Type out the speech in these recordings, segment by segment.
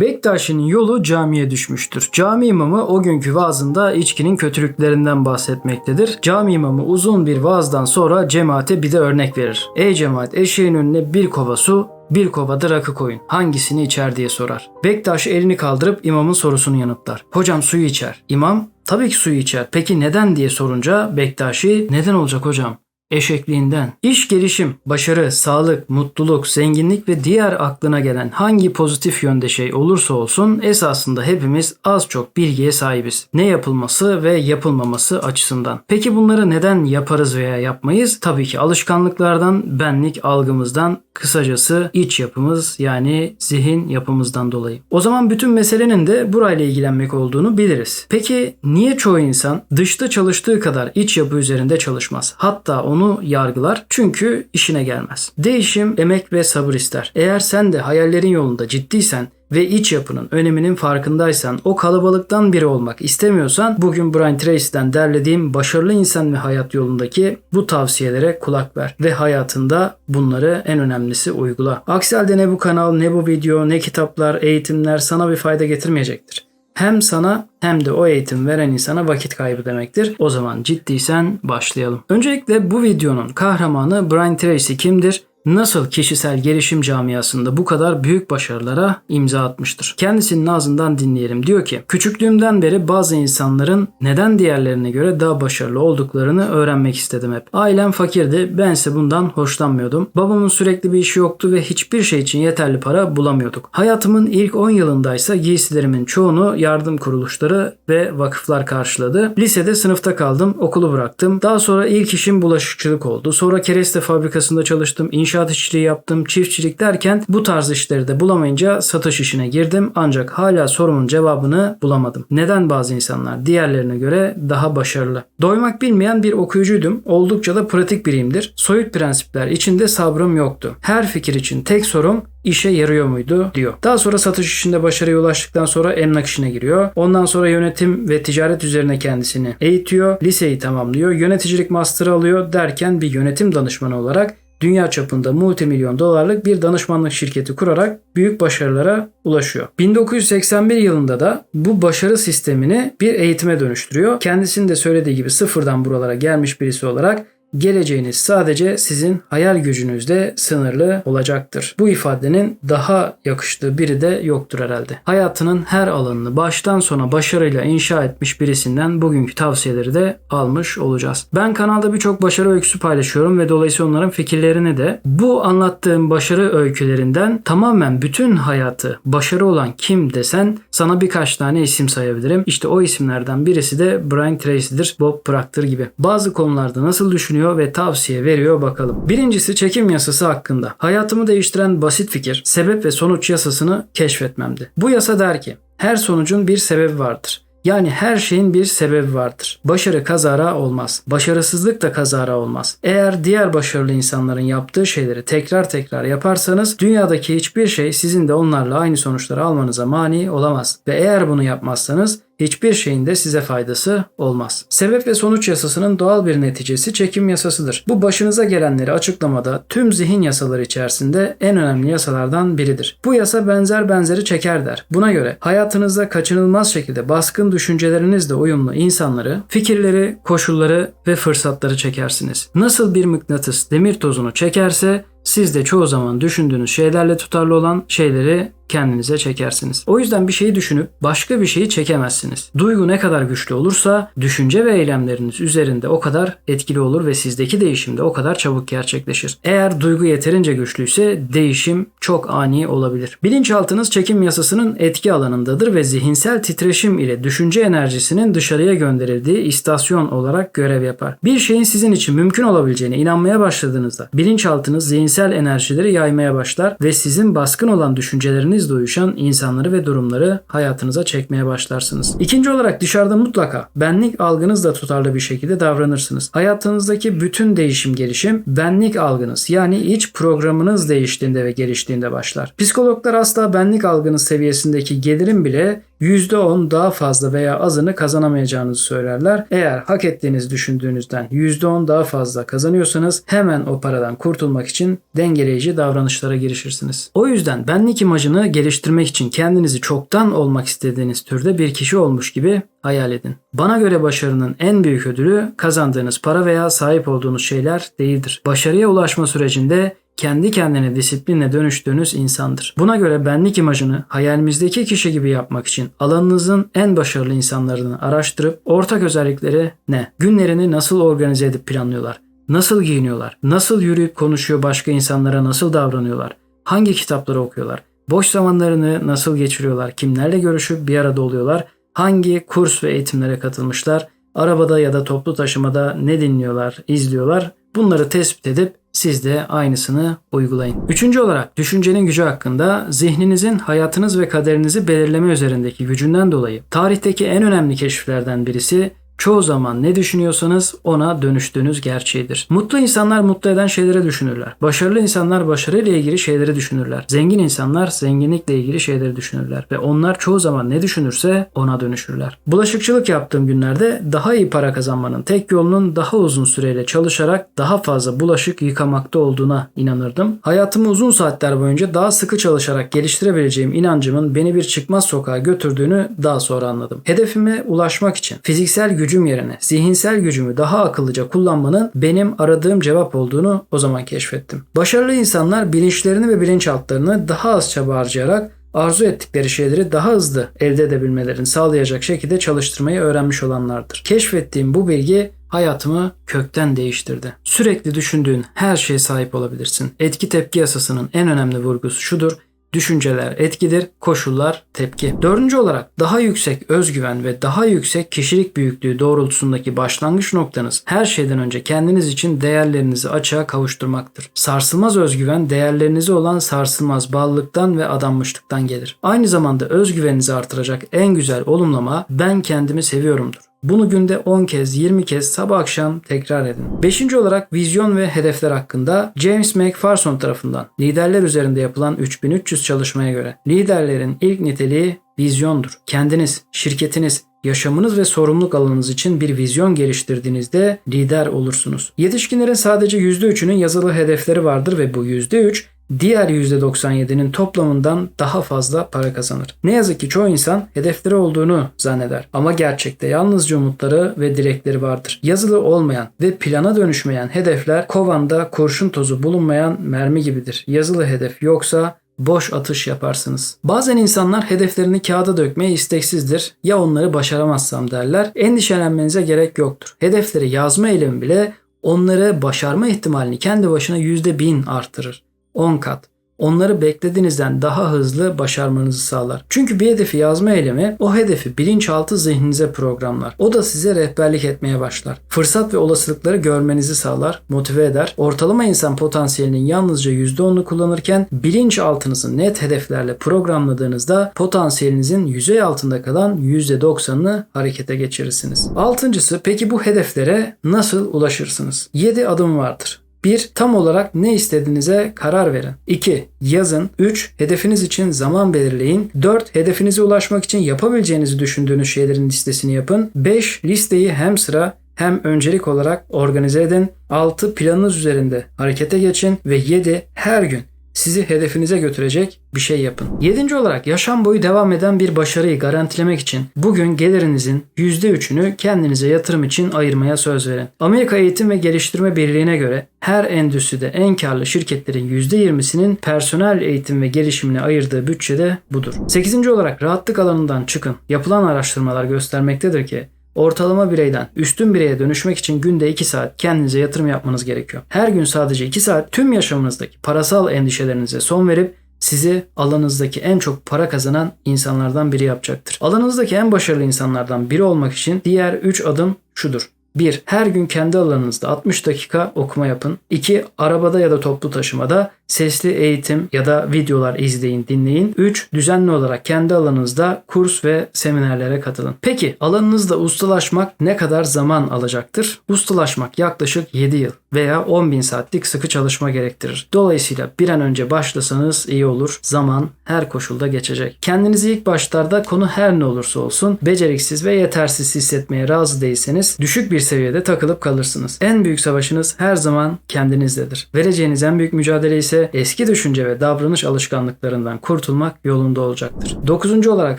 Bektaşi'nin yolu camiye düşmüştür. Cami imamı o günkü vaazında içkinin kötülüklerinden bahsetmektedir. Cami imamı uzun bir vaazdan sonra cemaate bir de örnek verir. Ey cemaat eşeğin önüne bir kova su, bir kova da rakı koyun. Hangisini içer diye sorar. Bektaş elini kaldırıp imamın sorusunu yanıtlar. Hocam suyu içer. İmam tabii ki suyu içer. Peki neden diye sorunca Bektaşi neden olacak hocam? Eşekliğinden. İş gelişim, başarı, sağlık, mutluluk, zenginlik ve diğer aklına gelen hangi pozitif yönde şey olursa olsun esasında hepimiz az çok bilgiye sahibiz. Ne yapılması ve yapılmaması açısından. Peki bunları neden yaparız veya yapmayız? Tabii ki alışkanlıklardan, benlik algımızdan, kısacası iç yapımız yani zihin yapımızdan dolayı. O zaman bütün meselenin de burayla ilgilenmek olduğunu biliriz. Peki niye çoğu insan dışta çalıştığı kadar iç yapı üzerinde çalışmaz? Hatta onu onu yargılar çünkü işine gelmez. Değişim, emek ve sabır ister. Eğer sen de hayallerin yolunda ciddiysen ve iç yapının öneminin farkındaysan, o kalabalıktan biri olmak istemiyorsan bugün Brian Tracy'den derlediğim başarılı insan ve hayat yolundaki bu tavsiyelere kulak ver ve hayatında bunları en önemlisi uygula. Aksi halde ne bu kanal, ne bu video, ne kitaplar, eğitimler sana bir fayda getirmeyecektir hem sana hem de o eğitim veren insana vakit kaybı demektir. O zaman ciddiysen başlayalım. Öncelikle bu videonun kahramanı Brian Tracy kimdir? Nasıl kişisel gelişim camiasında bu kadar büyük başarılara imza atmıştır. Kendisinin ağzından dinleyelim. Diyor ki, küçüklüğümden beri bazı insanların neden diğerlerine göre daha başarılı olduklarını öğrenmek istedim hep. Ailem fakirdi, bense bundan hoşlanmıyordum. Babamın sürekli bir işi yoktu ve hiçbir şey için yeterli para bulamıyorduk. Hayatımın ilk 10 yılındaysa giysilerimin çoğunu yardım kuruluşları ve vakıflar karşıladı. Lisede sınıfta kaldım, okulu bıraktım. Daha sonra ilk işim bulaşıkçılık oldu. Sonra kereste fabrikasında çalıştım, inşaat işçiliği yaptım, çiftçilik derken bu tarz işleri de bulamayınca satış işine girdim ancak hala sorumun cevabını bulamadım. Neden bazı insanlar diğerlerine göre daha başarılı? Doymak bilmeyen bir okuyucuydum. Oldukça da pratik biriyimdir. Soyut prensipler içinde sabrım yoktu. Her fikir için tek sorum işe yarıyor muydu diyor. Daha sonra satış işinde başarıya ulaştıktan sonra emlak işine giriyor. Ondan sonra yönetim ve ticaret üzerine kendisini eğitiyor. Liseyi tamamlıyor. Yöneticilik master'ı alıyor derken bir yönetim danışmanı olarak dünya çapında multimilyon dolarlık bir danışmanlık şirketi kurarak büyük başarılara ulaşıyor. 1981 yılında da bu başarı sistemini bir eğitime dönüştürüyor. Kendisinin de söylediği gibi sıfırdan buralara gelmiş birisi olarak Geleceğiniz sadece sizin hayal gücünüzde sınırlı olacaktır. Bu ifadenin daha yakıştığı biri de yoktur herhalde. Hayatının her alanını baştan sona başarıyla inşa etmiş birisinden bugünkü tavsiyeleri de almış olacağız. Ben kanalda birçok başarı öyküsü paylaşıyorum ve dolayısıyla onların fikirlerini de bu anlattığım başarı öykülerinden tamamen bütün hayatı başarı olan kim desen sana birkaç tane isim sayabilirim. İşte o isimlerden birisi de Brian Tracy'dir, Bob Proctor gibi. Bazı konularda nasıl düşünüyor düşünüyor ve tavsiye veriyor bakalım. Birincisi çekim yasası hakkında. Hayatımı değiştiren basit fikir sebep ve sonuç yasasını keşfetmemdi. Bu yasa der ki her sonucun bir sebebi vardır. Yani her şeyin bir sebebi vardır. Başarı kazara olmaz. Başarısızlık da kazara olmaz. Eğer diğer başarılı insanların yaptığı şeyleri tekrar tekrar yaparsanız dünyadaki hiçbir şey sizin de onlarla aynı sonuçları almanıza mani olamaz. Ve eğer bunu yapmazsanız hiçbir şeyin de size faydası olmaz. Sebep ve sonuç yasasının doğal bir neticesi çekim yasasıdır. Bu başınıza gelenleri açıklamada tüm zihin yasaları içerisinde en önemli yasalardan biridir. Bu yasa benzer benzeri çeker der. Buna göre hayatınızda kaçınılmaz şekilde baskın düşüncelerinizle uyumlu insanları, fikirleri, koşulları ve fırsatları çekersiniz. Nasıl bir mıknatıs demir tozunu çekerse siz de çoğu zaman düşündüğünüz şeylerle tutarlı olan şeyleri kendinize çekersiniz. O yüzden bir şeyi düşünüp başka bir şeyi çekemezsiniz. Duygu ne kadar güçlü olursa düşünce ve eylemleriniz üzerinde o kadar etkili olur ve sizdeki değişim de o kadar çabuk gerçekleşir. Eğer duygu yeterince güçlüyse değişim çok ani olabilir. Bilinçaltınız çekim yasasının etki alanındadır ve zihinsel titreşim ile düşünce enerjisinin dışarıya gönderildiği istasyon olarak görev yapar. Bir şeyin sizin için mümkün olabileceğine inanmaya başladığınızda bilinçaltınız zihinsel enerjileri yaymaya başlar ve sizin baskın olan düşünceleriniz kalbinizle uyuşan insanları ve durumları hayatınıza çekmeye başlarsınız. İkinci olarak dışarıda mutlaka benlik algınızla tutarlı bir şekilde davranırsınız. Hayatınızdaki bütün değişim gelişim benlik algınız yani iç programınız değiştiğinde ve geliştiğinde başlar. Psikologlar asla benlik algınız seviyesindeki gelirim bile %10 daha fazla veya azını kazanamayacağınızı söylerler. Eğer hak ettiğinizi düşündüğünüzden %10 daha fazla kazanıyorsanız hemen o paradan kurtulmak için dengeleyici davranışlara girişirsiniz. O yüzden benlik imajını geliştirmek için kendinizi çoktan olmak istediğiniz türde bir kişi olmuş gibi hayal edin. Bana göre başarının en büyük ödülü kazandığınız para veya sahip olduğunuz şeyler değildir. Başarıya ulaşma sürecinde kendi kendine disiplinle dönüştüğünüz insandır. Buna göre benlik imajını hayalimizdeki kişi gibi yapmak için alanınızın en başarılı insanlarını araştırıp ortak özellikleri ne? Günlerini nasıl organize edip planlıyorlar? Nasıl giyiniyorlar? Nasıl yürüyüp konuşuyor başka insanlara nasıl davranıyorlar? Hangi kitapları okuyorlar? Boş zamanlarını nasıl geçiriyorlar? Kimlerle görüşüp bir arada oluyorlar? Hangi kurs ve eğitimlere katılmışlar? Arabada ya da toplu taşımada ne dinliyorlar, izliyorlar? Bunları tespit edip siz de aynısını uygulayın. Üçüncü olarak düşüncenin gücü hakkında zihninizin hayatınız ve kaderinizi belirleme üzerindeki gücünden dolayı tarihteki en önemli keşiflerden birisi çoğu zaman ne düşünüyorsanız ona dönüştüğünüz gerçeğidir. Mutlu insanlar mutlu eden şeyleri düşünürler. Başarılı insanlar başarıyla ilgili şeyleri düşünürler. Zengin insanlar zenginlikle ilgili şeyleri düşünürler. Ve onlar çoğu zaman ne düşünürse ona dönüşürler. Bulaşıkçılık yaptığım günlerde daha iyi para kazanmanın tek yolunun daha uzun süreyle çalışarak daha fazla bulaşık yıkamakta olduğuna inanırdım. Hayatımı uzun saatler boyunca daha sıkı çalışarak geliştirebileceğim inancımın beni bir çıkmaz sokağa götürdüğünü daha sonra anladım. Hedefime ulaşmak için fiziksel güç gücüm yerine zihinsel gücümü daha akıllıca kullanmanın benim aradığım cevap olduğunu o zaman keşfettim. Başarılı insanlar bilinçlerini ve bilinçaltlarını daha az çaba harcayarak arzu ettikleri şeyleri daha hızlı elde edebilmelerini sağlayacak şekilde çalıştırmayı öğrenmiş olanlardır. Keşfettiğim bu bilgi hayatımı kökten değiştirdi. Sürekli düşündüğün her şeye sahip olabilirsin. Etki tepki yasasının en önemli vurgusu şudur. Düşünceler etkidir, koşullar tepki. Dördüncü olarak daha yüksek özgüven ve daha yüksek kişilik büyüklüğü doğrultusundaki başlangıç noktanız her şeyden önce kendiniz için değerlerinizi açığa kavuşturmaktır. Sarsılmaz özgüven değerlerinize olan sarsılmaz bağlılıktan ve adanmışlıktan gelir. Aynı zamanda özgüveninizi artıracak en güzel olumlama ben kendimi seviyorumdur. Bunu günde 10 kez 20 kez sabah akşam tekrar edin. Beşinci olarak vizyon ve hedefler hakkında James McPherson tarafından liderler üzerinde yapılan 3300 çalışmaya göre liderlerin ilk niteliği vizyondur. Kendiniz, şirketiniz, yaşamınız ve sorumluluk alanınız için bir vizyon geliştirdiğinizde lider olursunuz. Yetişkinlerin sadece %3'ünün yazılı hedefleri vardır ve bu %3 diğer %97'nin toplamından daha fazla para kazanır. Ne yazık ki çoğu insan hedefleri olduğunu zanneder ama gerçekte yalnızca umutları ve dilekleri vardır. Yazılı olmayan ve plana dönüşmeyen hedefler kovanda kurşun tozu bulunmayan mermi gibidir. Yazılı hedef yoksa boş atış yaparsınız. Bazen insanlar hedeflerini kağıda dökmeye isteksizdir. Ya onları başaramazsam derler. Endişelenmenize gerek yoktur. Hedefleri yazma eylemi bile onları başarma ihtimalini kendi başına %1000 artırır. 10 kat. Onları beklediğinizden daha hızlı başarmanızı sağlar. Çünkü bir hedefi yazma eylemi o hedefi bilinçaltı zihninize programlar. O da size rehberlik etmeye başlar. Fırsat ve olasılıkları görmenizi sağlar, motive eder. Ortalama insan potansiyelinin yalnızca %10'unu kullanırken bilinçaltınızı net hedeflerle programladığınızda potansiyelinizin yüzey altında kalan %90'ını harekete geçirirsiniz. Altıncısı peki bu hedeflere nasıl ulaşırsınız? 7 adım vardır. 1. Tam olarak ne istediğinize karar verin. 2. Yazın. 3. Hedefiniz için zaman belirleyin. 4. Hedefinize ulaşmak için yapabileceğinizi düşündüğünüz şeylerin listesini yapın. 5. Listeyi hem sıra hem öncelik olarak organize edin. 6. Planınız üzerinde harekete geçin. Ve 7. Her gün sizi hedefinize götürecek bir şey yapın. Yedinci olarak yaşam boyu devam eden bir başarıyı garantilemek için bugün gelirinizin %3'ünü kendinize yatırım için ayırmaya söz verin. Amerika Eğitim ve Geliştirme Birliği'ne göre her endüstride en karlı şirketlerin %20'sinin personel eğitim ve gelişimine ayırdığı bütçe de budur. Sekizinci olarak rahatlık alanından çıkın. Yapılan araştırmalar göstermektedir ki Ortalama bireyden üstün bireye dönüşmek için günde 2 saat kendinize yatırım yapmanız gerekiyor. Her gün sadece 2 saat tüm yaşamınızdaki parasal endişelerinize son verip sizi alanınızdaki en çok para kazanan insanlardan biri yapacaktır. Alanınızdaki en başarılı insanlardan biri olmak için diğer 3 adım şudur. 1. Her gün kendi alanınızda 60 dakika okuma yapın. 2. Arabada ya da toplu taşımada sesli eğitim ya da videolar izleyin, dinleyin. 3. Düzenli olarak kendi alanınızda kurs ve seminerlere katılın. Peki alanınızda ustalaşmak ne kadar zaman alacaktır? Ustalaşmak yaklaşık 7 yıl veya 10 bin saatlik sıkı çalışma gerektirir. Dolayısıyla bir an önce başlasanız iyi olur. Zaman her koşulda geçecek. Kendinizi ilk başlarda konu her ne olursa olsun beceriksiz ve yetersiz hissetmeye razı değilseniz düşük bir seviyede takılıp kalırsınız. En büyük savaşınız her zaman kendinizledir. Vereceğiniz en büyük mücadele ise eski düşünce ve davranış alışkanlıklarından kurtulmak yolunda olacaktır. Dokuzuncu olarak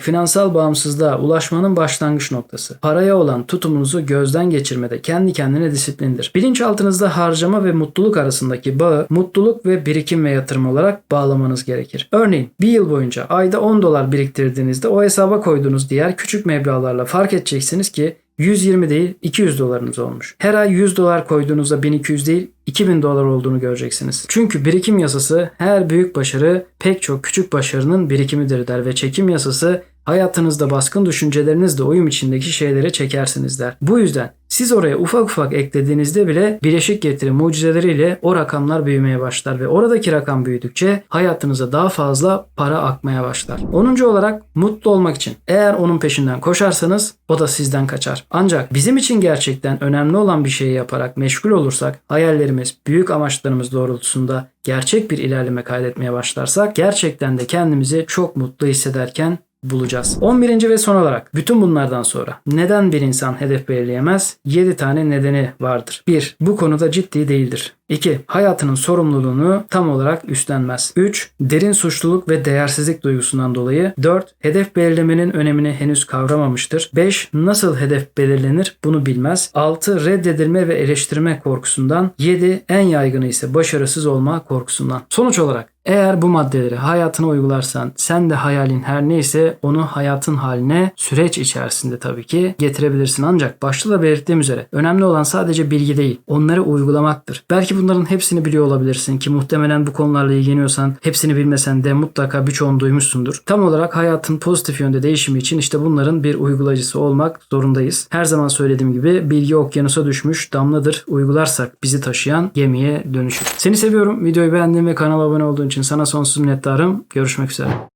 finansal bağımsızlığa ulaşmanın başlangıç noktası. Paraya olan tutumunuzu gözden geçirmede kendi kendine disiplindir. Bilinçaltınızda harcama ve mutluluk arasındaki bağı mutluluk ve birikim ve yatırım olarak bağlamanız gerekir. Örneğin bir yıl boyunca ayda 10 dolar biriktirdiğinizde o hesaba koyduğunuz diğer küçük meblağlarla fark edeceksiniz ki 120 değil 200 dolarınız olmuş. Her ay 100 dolar koyduğunuzda 1200 değil 2000 dolar olduğunu göreceksiniz. Çünkü birikim yasası her büyük başarı pek çok küçük başarının birikimidir der ve çekim yasası hayatınızda baskın düşüncelerinizle uyum içindeki şeylere çekersiniz der. Bu yüzden siz oraya ufak ufak eklediğinizde bile bileşik getiri mucizeleriyle o rakamlar büyümeye başlar ve oradaki rakam büyüdükçe hayatınıza daha fazla para akmaya başlar. 10. olarak mutlu olmak için eğer onun peşinden koşarsanız o da sizden kaçar. Ancak bizim için gerçekten önemli olan bir şeyi yaparak meşgul olursak, hayallerimiz, büyük amaçlarımız doğrultusunda gerçek bir ilerleme kaydetmeye başlarsak gerçekten de kendimizi çok mutlu hissederken bulacağız. 11. ve son olarak bütün bunlardan sonra neden bir insan hedef belirleyemez? 7 tane nedeni vardır. 1. Bu konuda ciddi değildir. 2. Hayatının sorumluluğunu tam olarak üstlenmez. 3. Derin suçluluk ve değersizlik duygusundan dolayı. 4. Hedef belirlemenin önemini henüz kavramamıştır. 5. Nasıl hedef belirlenir bunu bilmez. 6. Reddedilme ve eleştirme korkusundan. 7. En yaygını ise başarısız olma korkusundan. Sonuç olarak eğer bu maddeleri hayatına uygularsan sen de hayalin her neyse onu hayatın haline süreç içerisinde tabii ki getirebilirsin. Ancak başta da belirttiğim üzere önemli olan sadece bilgi değil onları uygulamaktır. Belki bunların hepsini biliyor olabilirsin ki muhtemelen bu konularla ilgileniyorsan hepsini bilmesen de mutlaka birçoğunu duymuşsundur. Tam olarak hayatın pozitif yönde değişimi için işte bunların bir uygulayıcısı olmak zorundayız. Her zaman söylediğim gibi bilgi okyanusa düşmüş damladır. Uygularsak bizi taşıyan gemiye dönüşür. Seni seviyorum. Videoyu beğendiğin ve kanala abone olduğun için sana sonsuz minnettarım. Görüşmek üzere.